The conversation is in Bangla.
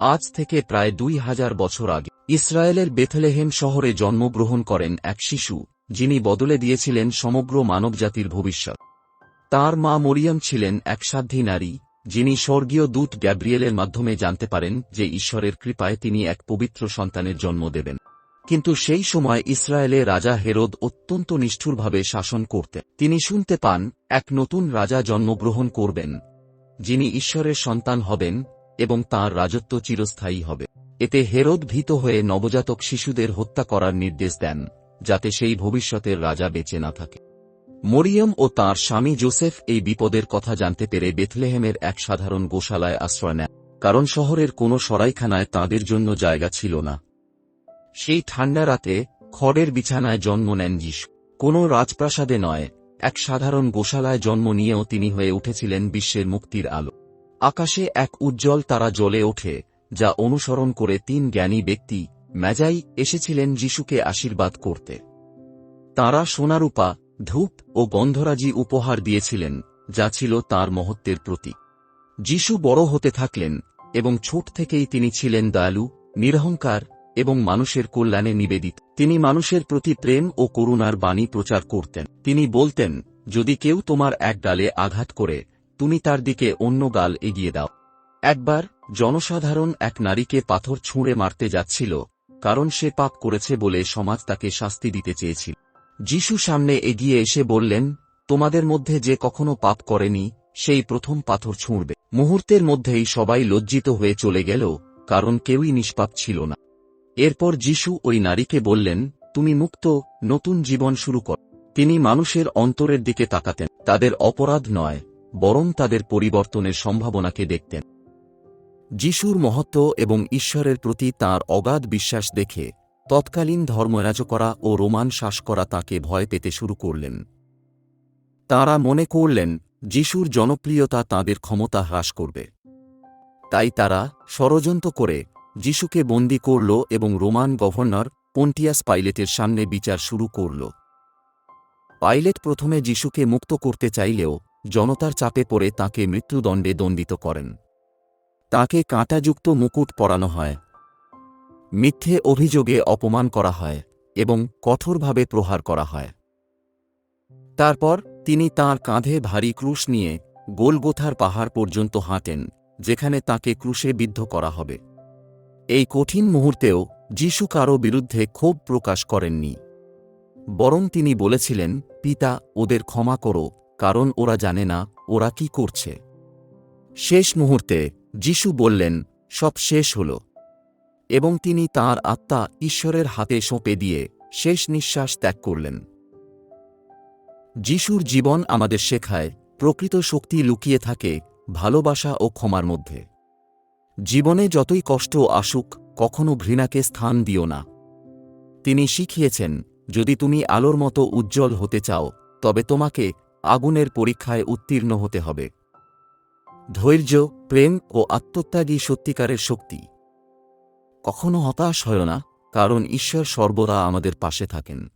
আজ থেকে প্রায় দুই হাজার বছর আগে, ইসরায়েলের বেথলেহেম শহরে জন্মগ্রহণ করেন এক শিশু, যিনি বদলে দিয়েছিলেন সমগ্র মানবজাতির ভবিষ্যৎ। তার মা মরিয়ম ছিলেন এক সাধ্যী নারী, যিনি স্বর্গীয় দূত গ্যাব্রিয়েলের মাধ্যমে জানতে পারেন যে ঈশ্বরের কৃপায় তিনি এক পবিত্র সন্তানের জন্ম দেবেন। কিন্তু সেই সময় ইসরায়েলে রাজা হেরোদ অত্যন্ত নিষ্ঠুরভাবে শাসন করতে। তিনি শুনতে পান, এক নতুন রাজা জন্মগ্রহণ করবেন, যিনি ঈশ্বরের সন্তান হবেন এবং তাঁর রাজত্ব চিরস্থায়ী হবে। এতে হেরোদ ভীত হয়ে নবজাতক শিশুদের হত্যা করার নির্দেশ দেন, যাতে সেই ভবিষ্যতের রাজা বেঁচে না থাকে। মরিয়ম ও তার স্বামী জোসেফ এই বিপদের কথা জানতে পেরে বেথলেহেমের এক সাধারণ গোশালায় আশ্রয় নেয় কারণ শহরের কোনো সরাইখানায় তাঁদের জন্য জায়গা ছিল না। সেই ঠান্ডা রাতে খড়ের বিছানায় জন্ম নেন যিশু। কোনো রাজপ্রাসাদে নয়, এক সাধারণ গোশালায় জন্ম নিয়েও তিনি হয়ে উঠেছিলেন বিশ্বের মুক্তির আলো। আকাশে এক উজ্জ্বল তারা জ্বলে ওঠে, যা অনুসরণ করে তিন জ্ঞানী ব্যক্তি, ম্যাজাই, এসেছিলেন যিশুকে আশীর্বাদ করতে। তাঁরা সোনারূপা, ধূপ ও গন্ধরাজি উপহার দিয়েছিলেন, যা ছিল তার মহত্বের প্রতীক। যিশু বড় হতে থাকলেন, এবং ছোট থেকেই তিনি ছিলেন দয়ালু, নিরহংকার এবং মানুষের কল্যাণে নিবেদিত। তিনি মানুষের প্রতি প্রেম ও করুণার বাণী প্রচার করতেন। তিনি বলতেন, যদি কেউ তোমার এক ডালে আঘাত করে তুমি তার দিকে অন্য গাল এগিয়ে দাও। একবার জনসাধারণ এক নারীকে পাথর ছুঁড়ে মারতে যাচ্ছিল, কারণ সে পাপ করেছে বলে সমাজ তাকে শাস্তি দিতে চেয়েছিল। যিশু সামনে এগিয়ে এসে বললেন, তোমাদের মধ্যে যে কখনো পাপ করেনি, সেই প্রথম পাথর ছুঁড়বে। মুহূর্তের মধ্যেই সবাই লজ্জিত হয়ে চলে গেল, কারণ কেউই নিষ্পাপ ছিল না। এরপর যিশু ওই নারীকে বললেন, তুমি মুক্ত, নতুন জীবন শুরু কর। তিনি মানুষের অন্তরের দিকে তাকাতেন। তাদের অপরাধ নয় বরং তাদের পরিবর্তনের সম্ভাবনাকে দেখতেন। যিশুর মহত্ব এবং ঈশ্বরের প্রতি তার অগাধ বিশ্বাস দেখে তৎকালীন ধর্মরাজকরা ও রোমান শ্বাস করা তাকে ভয় পেতে শুরু করলেন। তাঁরা মনে করলেন, যিশুর জনপ্রিয়তা তাদের ক্ষমতা হ্রাস করবে। তাই তারা ষড়যন্ত্র করে যিশুকে বন্দি করল এবং রোমান গভর্নর পন্টিয়াস পাইলেটের সামনে বিচার শুরু করল। পাইলেট প্রথমে যিশুকে মুক্ত করতে চাইলেও জনতার চাপে পড়ে তাকে মৃত্যুদণ্ডে দণ্ডিত করেন। তাকে কাঁটাযুক্ত মুকুট পরানো হয়। মিথ্যে অভিযোগে অপমান করা হয় এবং কঠোরভাবে প্রহার করা হয়। তারপর তিনি তার কাঁধে ভারী ক্রুশ নিয়ে গোলগোথার পাহাড় পর্যন্ত হাঁটেন, যেখানে তাকে ক্রুশে বিদ্ধ করা হবে। এই কঠিন মুহূর্তেও যিশু কারও বিরুদ্ধে ক্ষোভ প্রকাশ করেননি। বরং তিনি বলেছিলেন, পিতা, ওদের ক্ষমা করো কারণ ওরা জানে না ওরা কি করছে। শেষ মুহূর্তে যিশু বললেন, সব শেষ হল। এবং তিনি তার আত্মা ঈশ্বরের হাতে সঁপে দিয়ে শেষ নিঃশ্বাস ত্যাগ করলেন। যিশুর জীবন আমাদের শেখায় প্রকৃত শক্তি লুকিয়ে থাকে ভালোবাসা ও ক্ষমার মধ্যে। জীবনে যতই কষ্ট আসুক, কখনো ঘৃণাকে স্থান দিও না। তিনি শিখিয়েছেন, যদি তুমি আলোর মতো উজ্জ্বল হতে চাও, তবে তোমাকে আগুনের পরীক্ষায় উত্তীর্ণ হতে হবে। ধৈর্য, প্রেম ও আত্মত্যাগী সত্যিকারের শক্তি। কখনো হতাশ হয় না, কারণ ঈশ্বর সর্বদা আমাদের পাশে থাকেন।